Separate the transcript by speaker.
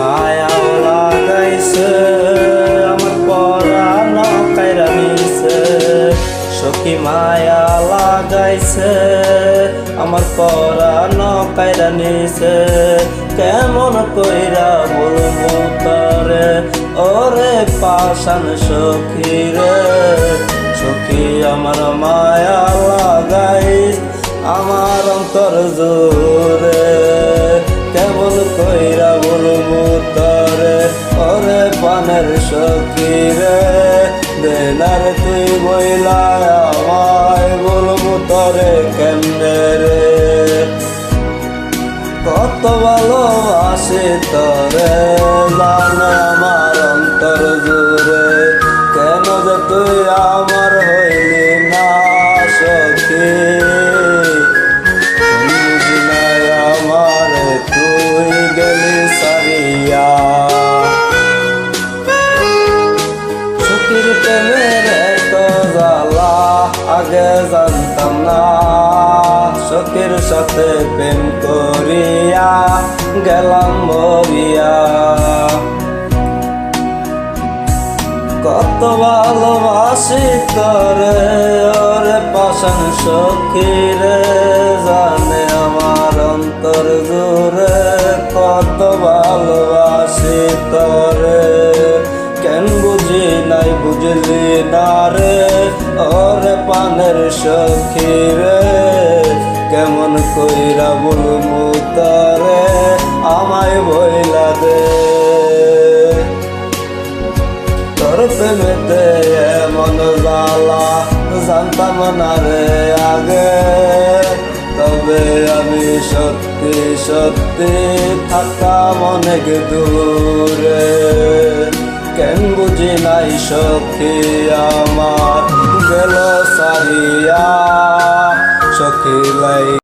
Speaker 1: মায়াও লাগাইছে, আমার পড়া কায়রা নিছে সখী মায়া লাগাইছে, আমার পরাণ কায়রা নিছে কেমন কইরা বলব তারে? ওরে পাশান সখী রে, সখী আমার মায়া লাগাইছে, আমার অন্তর জোরে কেবল কই বলব তারে পানের সখী রে দেনার তুই মহিলা আমায় বলব কেমনে রে? কত ভালোবাসি তরে, জানে আমার অন্তর জুড়ে, কেন যে তুই আমার সখীর সাথে প্রেম করিয়া গেলাম মরিয়া। কত ভালোবাসি তোরে, ওরে পাশান সখীরে জানে আমার অন্তর জুড়ে কত ভালোবাসি তোরে। কেন বুঝি নাই, বুঝলি না রে, ওরে পানের সখী রে কেমন কইরা বলব তরে আমায় বইলা দে। তোর প্রেমেতে এমন জ্বালা, জানতাম না রে আগে। তবে আমি সত্যি সত্যি থাকতাম অনেক দূরে। কেন বুঝি নাই সত্যি আমার